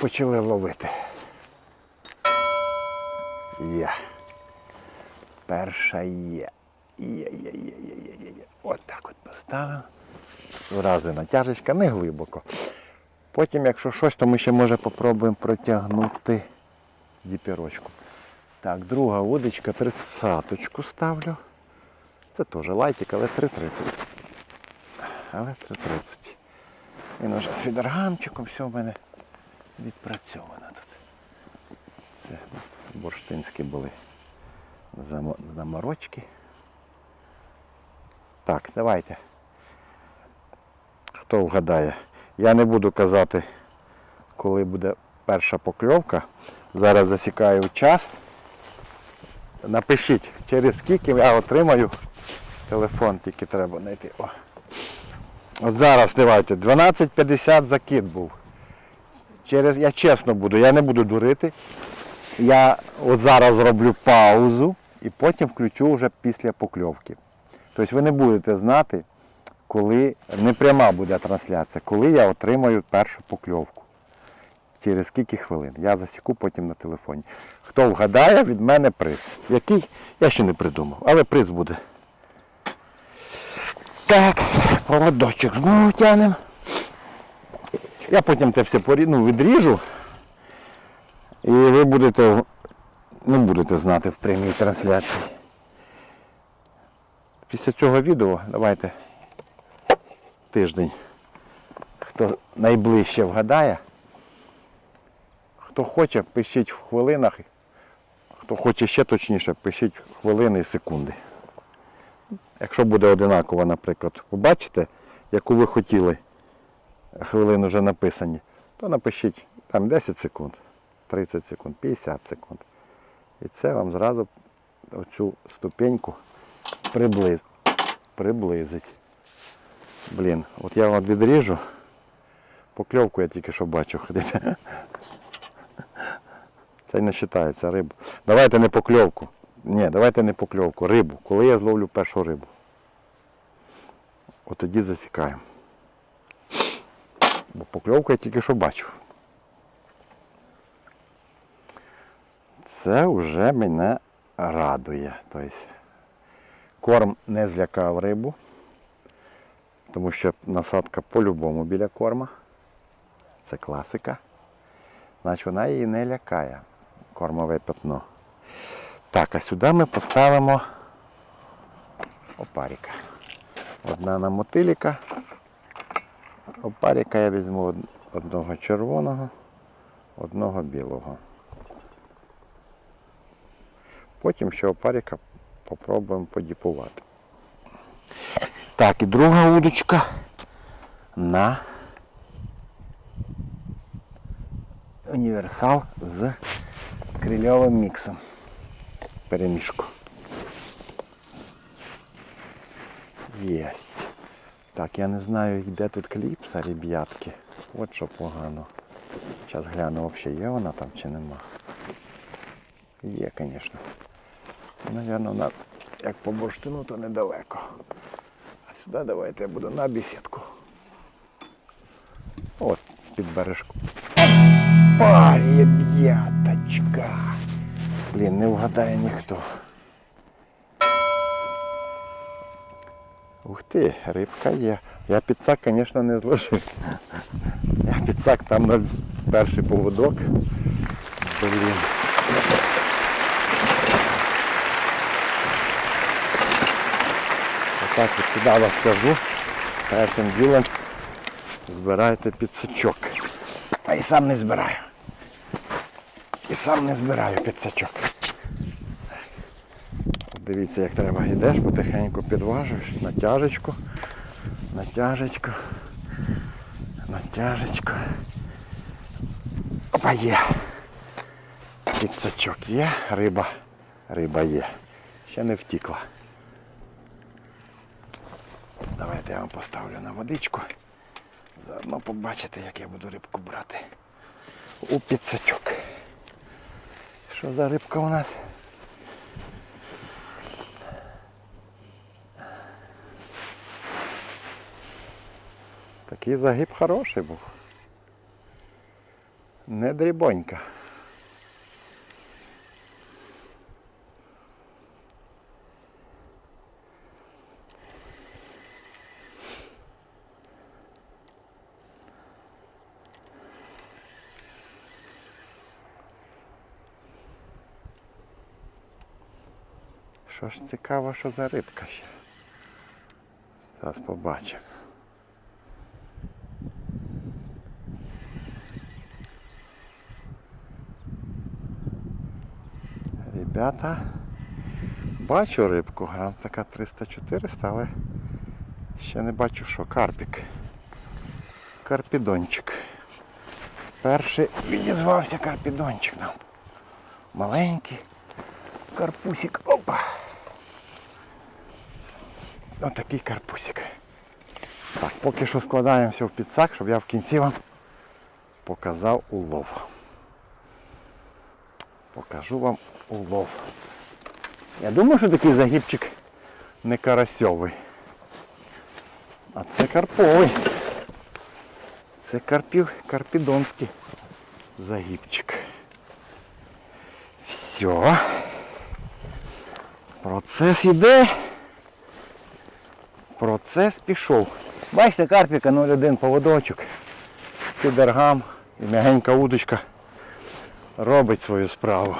почали ловити. Є. Перша є. Є, є, є, є, є, є, є. От так от поставив. Врази натяжечка, не глибоко. Потім, якщо щось, то ми ще може попробуємо протягнути діпірочку. Так, друга удочка, тридцяточку ставлю. Це теж лайтик, але 3,30. Але 3,30. Він уже з фідергамчиком, все в мене відпрацьовано тут. Це бурштинські були заморочки. Так, давайте. Хто вгадає? Я не буду казати, коли буде перша покльовка. Зараз засікаю час. Напишіть, через скільки я отримаю телефон, тільки треба знайти. О. От зараз давайте, 12.50 закид був. Через, я чесно буду, я не буду дурити. Я от зараз зроблю паузу і потім включу вже після покльовки. Тобто ви не будете знати, коли не пряма буде трансляція, коли я отримаю першу покльовку. Через скільки хвилин. Я засіку потім на телефоні. Хто вгадає, від мене приз. Який? Я ще не придумав, але приз буде. Так, поводочок знову тянемо. Я потім те все ну, відріжу. І ви будете, ну, будете знати в прямій трансляції. Після цього відео давайте тиждень. Хто найближче вгадає, хто хоче, пишіть в хвилинах. Хто хоче ще точніше, пишіть хвилини і секунди. Якщо буде одинаково, наприклад, побачите, яку ви хотіли хвилин вже написані, то напишіть там 10 секунд, 30 секунд, 50 секунд. І це вам зразу оцю ступеньку приблиз, приблизить. Блін, от я вам відріжу. Покльовку я тільки що бачу ходити. Це не вважається рибу. Давайте не покльовку. Ні, давайте не покльовку, рибу. Коли я зловлю першу рибу. От тоді засікаємо. Бо покльовку я тільки що бачу. Це вже мене радує. Тобто корм не злякав рибу, тому що насадка по-любому біля корма. Це класика. Значить вона її не лякає. Кормове пятно. Так, а сюди ми поставимо опаріка. Одна на мотиліка. Опаріка я візьму одного червоного, одного білого. Потім ще опаріка попробуємо подіпувати. Так, і друга удочка на універсал з крильовим міксом. Перемішку. Єсть. Так, я не знаю, де тут кліпса, ребятки. От що погано. Зараз гляну, взагалі є вона там чи нема. Є, звісно. Навірно, на, як по бурштину, то недалеко. А сюди давайте я буду на бесідку. От, під бережку. Опа, ребяточка. Блін, не вгадає ніхто. Ух ти, рибка є. Я підсак, звісно, не зложив. Я підсак там на перший поводок. Блін. Отак от сюди вас кажу. Першим ділом збирайте підсачок. А і сам не збираю. І сам не збираю підсачок. Дивіться, як треба. Йдеш, потихеньку підважуєш, натяжечку, натяжечку, натяжечку. Опа, є. Підсачок є, риба, риба є. Ще не втікла. Давайте я вам поставлю на водичку. Заодно побачите, як я буду рибку брати. У підсачок. Що за рибка у нас? Такий загиб хороший був. Не дрібонька. Що ж цікаво, що за рибка ще. Зараз побачимо. Ребята, бачу рибку, грам така 300-400, але ще не бачу, що карпік. Карпідончик. Перший відізвався карпідончик нам. Маленький карпусик. Опа. Отакий карпусик. Так, поки що складаємося в підсак, щоб я в кінці вам показав улов. Покажу вам улов. Я думаю, що такий загибчик не карасьовий. А це карповий. Це карпів, карпідонський загибчик. Все. Процес іде. Процес пішов. Бачите, карпіка 0,1 поводочок. Підергам і м'ягенька удочка робить свою справу.